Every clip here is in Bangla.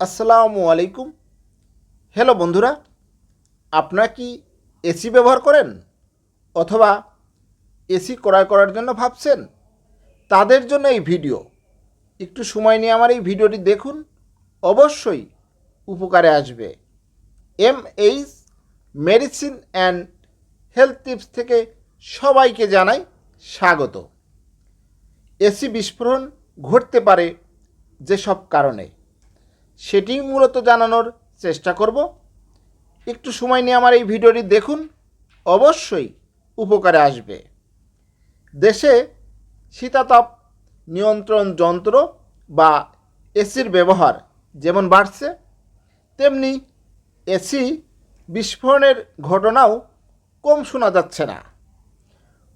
আসসালামু আলাইকুম। হ্যালো বন্ধুরা, আপনারা কি এসি ব্যবহার করেন অথবা এসি ক্রয় করার জন্য ভাবছেন? তাদের জন্য এই ভিডিও। একটু সময় নিয়ে আমার এই ভিডিওটি দেখুন, অবশ্যই উপকারে আসবে। M H medicine and health tips থেকে সবাইকে জানাই স্বাগত। এসি বিস্ফোরণ ঘটতে পারে যেসব কারণে। সেটি মূলত জানানোর চেষ্টা করব। একটু সময় নিয়ে আমার এই ভিডিওটি দেখুন, অবশ্যই উপকারে আসবে। দেশে শীতাতাপ নিয়ন্ত্রণ যন্ত্র বা এসির ব্যবহার যেমন বাড়ছে, তেমনি এসি বিস্ফোরণের ঘটনাও কম শোনা যাচ্ছে না।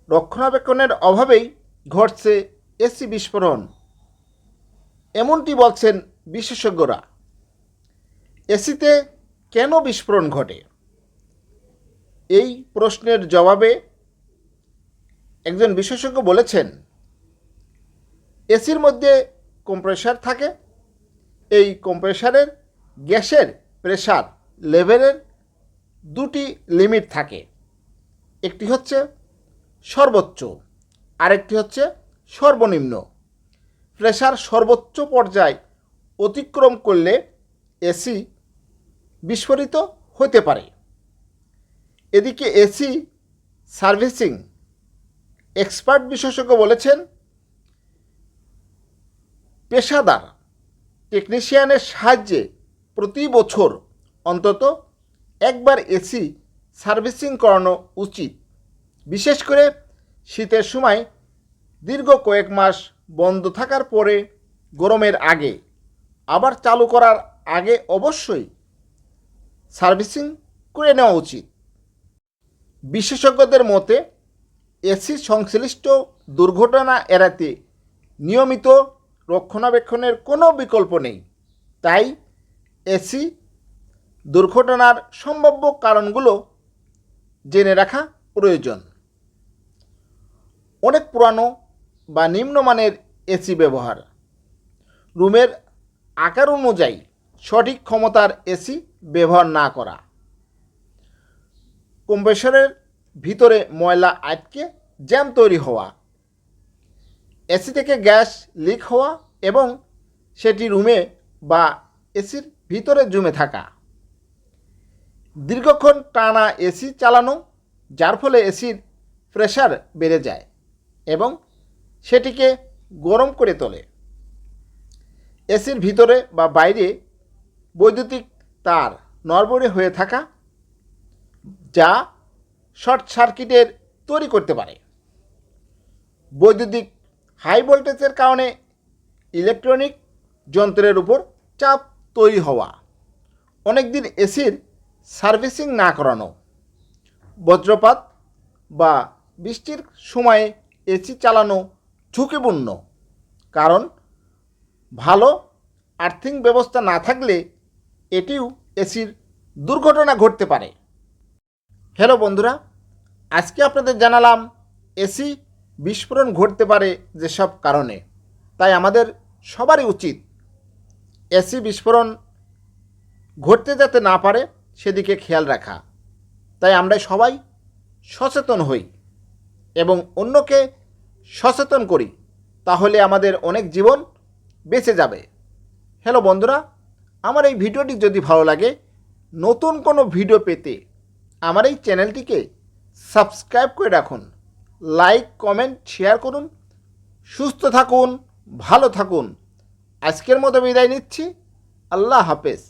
রক্ষণাবেক্ষণের অভাবেই ঘটছে এসি বিস্ফোরণ। এমনটি বলছেন বিশেষজ্ঞরা। এসিতে কেন বিস্ফোরণ ঘটে? এই প্রশ্নের জবাবে একজন বিশেষজ্ঞ বলেছেন, এসির মধ্যে কম্প্রেসার থাকে। এই কম্প্রেসারের গ্যাসের প্রেসার লেভেলের দুটি লিমিট থাকে। একটি হচ্ছে সর্বোচ্চ, আরেকটি হচ্ছে সর্বনিম্ন। প্রেসার সর্বোচ্চ পর্যায় অতিক্রম করলে এসি বিস্ফোরিত হতে পারে। এদিকে এসি সার্ভিসিং এক্সপার্ট বিশেষজ্ঞ বলেছেন, পেশাদার টেকনিশিয়ানের সাহায্যে প্রতি বছর অন্তত একবার এসি সার্ভিসিং করানো উচিত। বিশেষ করে শীতের সময় দীর্ঘ কয়েক মাস বন্ধ থাকার পরে গরমের আগে। আবার চালু করার আগে অবশ্যই সার্ভিসিং করে নেওয়া উচিত। বিশেষজ্ঞদের মতে, এসি সংশ্লিষ্ট দুর্ঘটনা এড়াতে নিয়মিত রক্ষণাবেক্ষণের কোনো বিকল্প নেই। তাই এসি দুর্ঘটনার সম্ভাব্য কারণগুলো জেনে রাখা প্রয়োজন। অনেক পুরানো বা নিম্নমানের এসি ব্যবহার। রুমের আকার অনুযায়ী সঠিক ক্ষমতার এসি ব্যবহার না করা। কম্প্রেসরের ভিতরে ময়লা আটকে জ্যাম তৈরি হওয়া এসি থেকে গ্যাস লিক হওয়া এবং সেটি রুমে বা এসির ভিতরে জমে থাকা। দীর্ঘক্ষণ টানা এসি চালানো, যার ফলে এসির প্রেশার বেড়ে যায় এবং সেটিকে গরম করে তোলে। এসির ভিতরে বা বাইরে বৈদ্যুতিক তার নড়বড়ে হয়ে থাকা, যা শর্ট সার্কিটের তৈরি করতে পারে। বৈদ্যুতিক হাই ভোল্টেজের কারণে ইলেকট্রনিক যন্ত্রের উপর চাপ তৈরি হওয়া, অনেকদিন এসির সার্ভিসিং না করানো, বজ্রপাত বা বৃষ্টির সময়ে এসি চালানো ঝুঁকিপূর্ণ। কারণ ভালো আর্থিং ব্যবস্থা না থাকলে এটিও এসির দুর্ঘটনা ঘটতে পারে। হ্যালো বন্ধুরা, আজকে আপনাদের জানালাম এসি বিস্ফোরণ ঘটতে পারে যেসব কারণে। তাই আমাদের সবারই উচিত এসি বিস্ফোরণ ঘটতে যাতে না পারে, সেদিকে খেয়াল রাখা। তাই আমরা সবাই সচেতন হই এবং অন্যকে সচেতন করি, তাহলে আমাদের অনেক জীবন বেঁচে যাবে। হ্যালো বন্ধুরা আমার এই ভিডিওটি যদি ভালো লাগে, নতুন কোনো ভিডিও পেতে আমার এই চ্যানেলটিকে সাবস্ক্রাইব করে রাখুন, লাইক, কমেন্ট, শেয়ার করুন, সুস্থ থাকুন, ভালো থাকুন। আজকের মতো বিদায় নিচ্ছি। আল্লাহ হাফেজ।